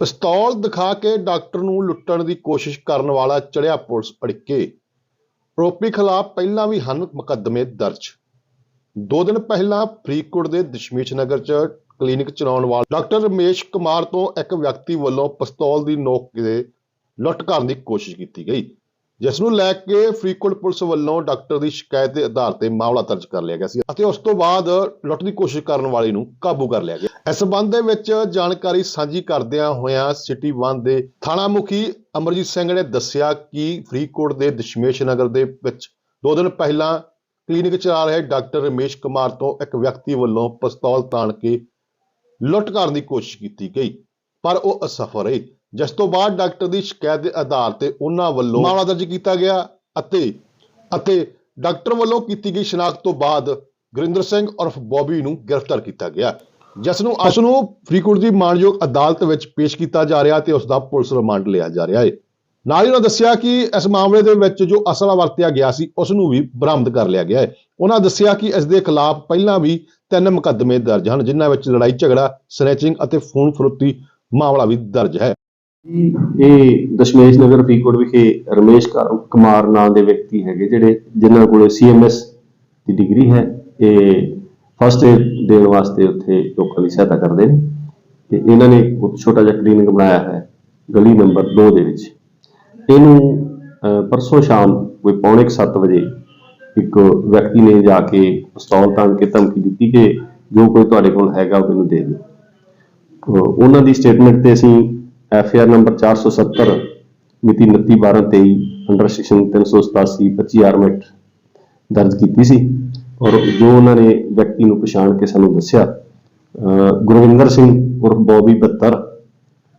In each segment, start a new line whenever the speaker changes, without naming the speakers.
ਪਿਸਤੌਲ ਦਿਖਾ ਕੇ ਡਾਕਟਰ ਨੂੰ ਲੁੱਟਣ ਦੀ ਕੋਸ਼ਿਸ਼ ਕਰਨ ਵਾਲਾ ਚੜਿਆ ਪੁਲਿਸ ਅੜਿੱਕੇ ਆਰੋਪੀ ਖਿਲਾਫ ਪਹਿਲਾਂ ਵੀ ਹਨ ਮੁਕੱਦਮੇ ਦਰਜ। ਦੋ ਦਿਨ ਪਹਿਲਾਂ ਫਰੀਦਕੋਟ ਦੇ ਦਸ਼ਮੇਸ਼ ਨਗਰ 'ਚ ਕਲੀਨਿਕ ਚਲਾਉਣ ਵਾਲਾ ਡਾਕਟਰ ਰਮੇਸ਼ ਕੁਮਾਰ ਤੋਂ ਇੱਕ ਵਿਅਕਤੀ ਵੱਲੋਂ ਪਿਸਤੌਲ ਦੀ ਨੋਕ ਦੇ ਲੁੱਟ ਕਰਨ ਦੀ ਕੋਸ਼ਿਸ਼ ਕੀਤੀ ਗਈ। ਜਿਸ ਨੂੰ ਲੈ ਕੇ ਫਰੀਦਕੋਟ ਪੁਲਿਸ ਵੱਲੋਂ ਡਾਕਟਰ ਦੀ ਸ਼ਿਕਾਇਤ ਦੇ ਆਧਾਰ ਤੇ ਮਾਮਲਾ ਦਰਜ ਕਰ ਲਿਆ ਗਿਆ ਸੀ ਅਤੇ ਉਸ ਤੋਂ ਬਾਅਦ ਲੁੱਟ ਦੀ ਕੋਸ਼ਿਸ਼ ਕਰਨ ਵਾਲੇ ਨੂੰ ਕਾਬੂ ਕਰ ਲਿਆ ਗਿਆ। ਇਸ ਸਬੰਧ ਦੇ ਵਿੱਚ ਜਾਣਕਾਰੀ ਸਾਂਝੀ ਕਰਦਿਆਂ ਹੋਇਆਂ ਸਿਟੀ 1 ਦੇ ਥਾਣਾ ਮੁਖੀ ਅਮਰਜੀਤ ਸਿੰਘ ਨੇ ਦੱਸਿਆ ਕਿ ਫਰੀਦਕੋਟ ਦੇ ਦਸ਼ਮੇਸ਼ ਨਗਰ ਦੇ ਵਿੱਚ ਦੋ ਦਿਨ ਪਹਿਲਾਂ ਕਲੀਨਿਕ ਚਲਾ ਰਹੇ ਡਾਕਟਰ ਰਮੇਸ਼ ਕੁਮਾਰ ਤੋਂ ਇੱਕ ਵਿਅਕਤੀ ਵੱਲੋਂ ਪਿਸਤੌਲ ਤਾਣ ਕੇ ਲੁੱਟ ਕਰਨ ਦੀ ਕੋਸ਼ਿਸ਼ ਕੀਤੀ ਗਈ, ਪਰ ਉਹ ਅਸਫਲ ਰਹੀ। ਜਿਸ ਤੋਂ ਬਾਅਦ ਡਾਕਟਰ ਦੀ ਸ਼ਿਕਾਇਤ ਦੇ ਆਧਾਰ ਤੇ ਉਹਨਾਂ ਵੱਲੋਂ ਮਾਮਲਾ ਦਰਜ ਕੀਤਾ ਗਿਆ ਅਤੇ ਅਤੇ ਡਾਕਟਰ ਵੱਲੋਂ ਕੀਤੀ ਗਈ ਸ਼ਨਾਖਤ ਤੋਂ ਬਾਅਦ ਗੁਰਿੰਦਰ ਸਿੰਘ ਉਰਫ ਬੌਬੀ ਨੂੰ ਗ੍ਰਿਫਤਾਰ ਕੀਤਾ ਗਿਆ। ਜਿਸ ਨੂੰ ਉਸ ਨੂੰ ਫਰੀਦਕੋਟ ਦੀ ਮਾਣਯੋਗ ਅਦਾਲਤ ਵਿੱਚ ਪੇਸ਼ ਕੀਤਾ ਜਾ ਰਿਹਾ ਤੇ ਉਸ ਦਾ ਪੁਲਿਸ ਰਿਮਾਂਡ ਲਿਆ ਜਾ ਰਿਹਾ ਹੈ। ਨਾਲ ਹੀ ਉਹਨਾਂ ਦੱਸਿਆ ਕਿ ਇਸ ਮਾਮਲੇ ਦੇ ਵਿੱਚ ਜੋ ਅਸਲਾ ਵਰਤਿਆ ਗਿਆ ਸੀ, ਉਸ ਨੂੰ ਵੀ ਬਰਾਮਦ ਕਰ ਲਿਆ ਗਿਆ ਹੈ। ਉਹਨਾਂ ਦੱਸਿਆ ਕਿ ਇਸ ਦੇ ਖਿਲਾਫ ਪਹਿਲਾਂ ਵੀ ਤਿੰਨ ਮੁਕੱਦਮੇ ਦਰਜ ਹਨ, ਜਿਨ੍ਹਾਂ ਵਿੱਚ ਲੜਾਈ ਝਗੜਾ ਸਨੈਚਿੰਗ ਅਤੇ ਫੋਨ ਫਰੋਤੀ ਮਾਮਲਾ ਵੀ ਦਰਜ ਹੈ।
ਇਹ ਦਸ਼ਮੇਸ਼ ਨਗਰ ਫਰੀਦਕੋਟ ਵਿਖੇ ਰਮੇਸ਼ ਕ- ਕੁਮਾਰ ਨਾਂ ਦੇ ਵਿਅਕਤੀ ਹੈਗੇ ਜਿਹੜੇ ਜਿਨ੍ਹਾਂ ਕੋਲ ਸੀਐਮਐਸ ਦੀ ਡਿਗਰੀ ਹੈ। ਇਹ ਫਸਟ ਏਡ ਦੇਣ ਵਾਸਤੇ ਉੱਥੇ ਲੋਕਾਂ ਦੀ ਸਹਾਇਤਾ ਕਰਦੇ ਨੇ ਤੇ ਇਹਨਾਂ ਨੇ ਇੱਕ ਛੋਟਾ ਜਿਹਾ ਕਲੀਨਿਕ ਬਣਾਇਆ ਹੈ ਗਲੀ ਨੰਬਰ 2 ਦੇ ਵਿੱਚ। ਇਹਨੂੰ ਪਰਸੋਂ ਸ਼ਾਮ ਕੋਈ ਪੌਣੇ 7 ਵਜੇ ਇੱਕ ਵਿਅਕਤੀ ਨੇ ਜਾ ਕੇ ਪਿਸਤੌਲ ਤਾਣ ਕੇ ਧਮਕੀ ਦਿੱਤੀ ਕਿ ਜੋ ਕੋਈ ਤੁਹਾਡੇ ਕੋਲ ਹੈਗਾ ਉਹ ਮੈਨੂੰ ਦੇ ਦਿਓ। ਉਹਨਾਂ ਦੀ ਸਟੇਟਮੈਂਟ ਤੇ ਅਸੀਂ ਐਫ ਆਰ ਨੰਬਰ 470 ਮਿਤੀ 29/12/23 ਅੰਡਰ ਸੈਕਸ਼ਨ 387 25 ਆਰਮੈਟ ਦਰਜ ਕੀਤੀ ਸੀ। ਔਰ ਜੋ ਉਹਨਾਂ ਨੇ ਵਿਅਕਤੀ ਨੂੰ ਪਛਾਣ ਕੇ ਸਾਨੂੰ ਦੱਸਿਆ ਗੁਰਵਿੰਦਰ ਸਿੰਘ ਉਰਫ ਬੋਬੀ ਬੱਤਰ,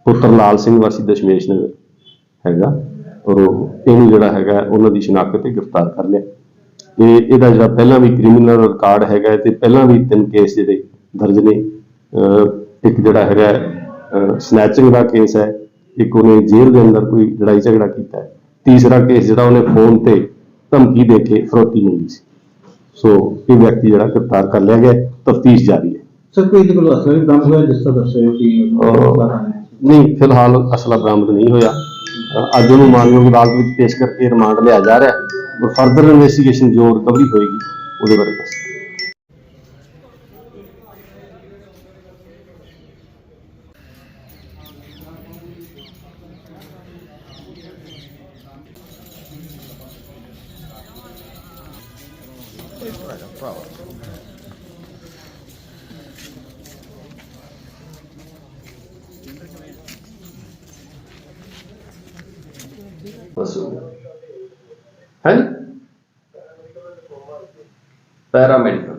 ਪੁੱਤਰ ਲਾਲ ਸਿੰਘ ਵਾਸੀ ਦਸ਼ਮੇਸ਼ ਨਗਰ ਹੈਗਾ। ਔਰ ਉਹ- ਇਹਨੂੰ ਜਿਹੜਾ ਹੈਗਾ, ਉਹਨਾਂ ਦੀ ਸ਼ਨਾਖਤ ਤੇ ਗ੍ਰਿਫਤਾਰ ਕਰ ਲਿਆ। ਤੇ ਇਹਦਾ ਜਿਹੜਾ ਪਹਿਲਾਂ ਵੀ ਕ੍ਰਿਮੀਨਲ ਰਿਕਾਰਡ ਹੈਗਾ ਹੈ ਤੇ ਪਹਿਲਾਂ ਵੀ ਤਿੰਨ ਕੇਸ ਜਿਹੜੇ ਦਰਜ ਨੇ। ਇੱਕ ਜਿਹੜਾ ਹੈਗਾ ਸਨੈਚਿੰਗ ਦਾ ਕੇਸ ਹੈ ਇੱਕ ਉਹਨੇ ਜੇਲ੍ਹ ਦੇ ਅੰਦਰ ਕੋਈ ਲੜਾਈ ਝਗੜਾ ਕੀਤਾ ਹੈ ਤੀਸਰਾ ਕੇਸ ਜਿਹੜਾ ਉਹਨੇ ਫੋਨ ਤੇ ਧਮਕੀ ਦੇ ਕੇ ਫਰੋਤੀ ਮੰਗੀ ਸੀ। ਸੋ ਇਹ ਵਿਅਕਤੀ ਜਿਹੜਾ ਗ੍ਰਿਫਤਾਰ ਕਰ ਲਿਆ ਗਿਆ ਤਫਤੀਸ਼ ਜਾਰੀ ਹੈ।
ਸਰ ਕੋਈ ਇਹਦੇ ਕੋਲ ਅਸਲਾ ਵੀ ਬਰਾਮਦ ਹੋਇਆ ਜਿਸ ਤਰ੍ਹਾਂ ਦੱਸਿਆ ਕਿ
ਨਹੀਂ ਫਿਲਹਾਲ ਅਸਲਾ ਬਰਾਮਦ ਨਹੀਂ ਹੋਇਆ। ਅੱਜ ਉਹਨੂੰ ਮਾਨਯੋਗ ਅਦਾਲਤ ਵਿੱਚ ਪੇਸ਼ ਕਰਕੇ ਰਿਮਾਂਡ ਲਿਆ ਜਾ ਰਿਹਾ ਹੈ। ਫਰਦਰ ਇਨਵੈਸਟੀਗੇਸ਼ਨ ਜੋ ਰਿਕਵਰੀ ਹੋਏਗੀ ਉਹਦੇ ਬਾਰੇ ਦੱਸ। ਦੱਸੋ ਹੈ ਪੈਰਾਮੈਡੀਕਲ